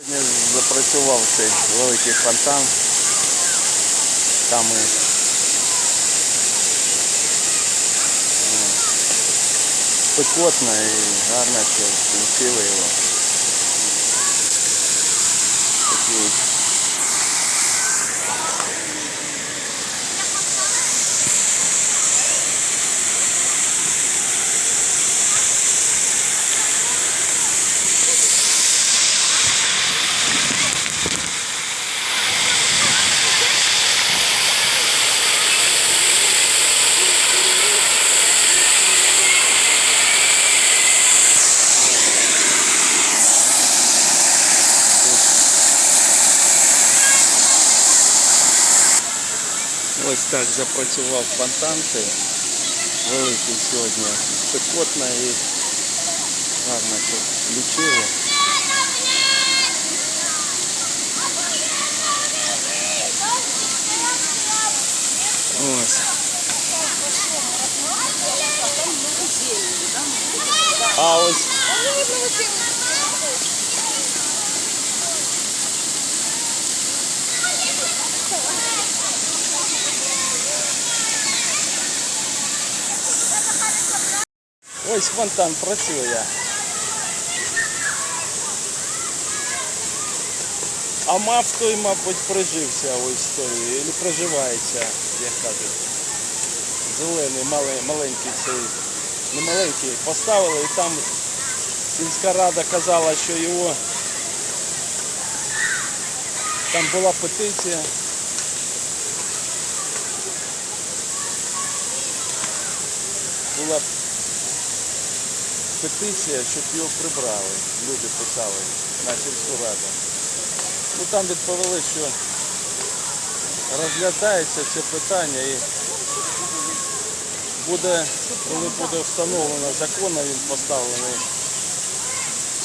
Сьогодні запрацював цей великий фонтан. Там і ну, спекотно і гарно, що включили його. Такий Ось так запрацював фонтан цей великий сьогодні. Спекотно і гарно тут включили. Ось. А ось ось фонтан працює. А мав той, мабуть, прижився ось той, і приживається, як кажуть. Зелений, мале- маленький цей, не маленький, поставили і там сільська рада казала, що його там була петиція. Була петиція, щоб його прибрали. Люди писали на сільську раду. Ну там відповіли, що розглядається це питання і буде, коли буде встановлено законно, він поставлений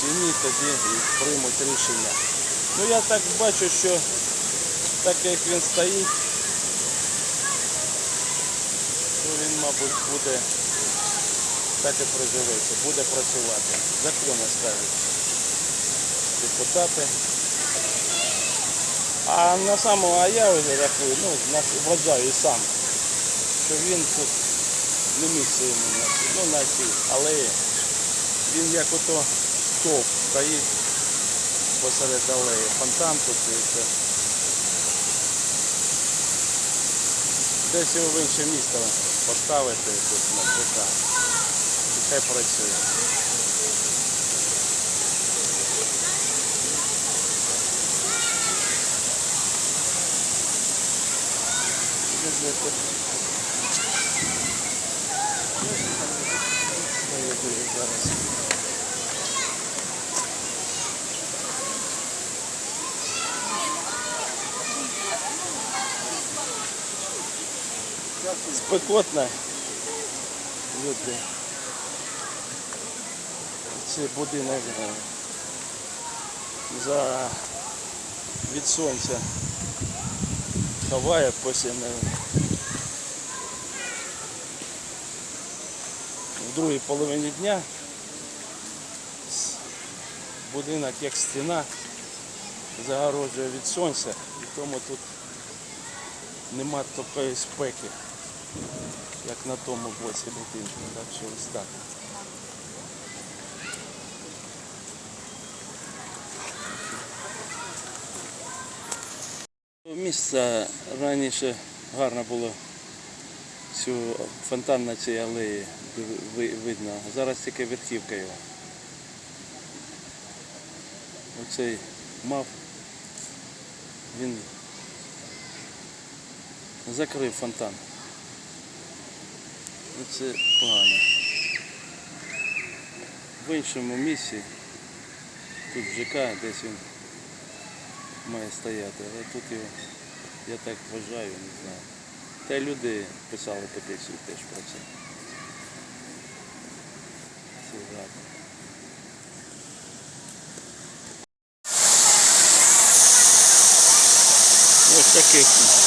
чи ні, тоді приймуть рішення. Ну я так бачу, що так як він стоїть, то він, мабуть, буде так і проживеться, буде працювати. Закони ставлять депутати. А на самому, а я вже рахую, ну, вважаю сам, що він тут не місце йому на, цій- ну, на цій алеї. Він як ото стовп стоїть посеред алеї. Фонтан тут і це. Десь його в інше місто поставити тут на ЖК. Хай працює. Зараз. Спекотно. Люди. Цей будинок е, за від сонця ховає потім е, в другій половині дня будинок як стіна загороджує від сонця і тому тут нема такої спеки, як на тому боці будинку. Так що ось так. Місце раніше гарно було цю фонтан на цій алеї видно. Зараз тільки верхівка його. Оцей мав, він закрив фонтан. Це погано. В іншому місці, тут ЖК, десь він має стояти, але тут його, я так вважаю, не знаю. Та люди писали петицію теж про це. Гарно. Ось таких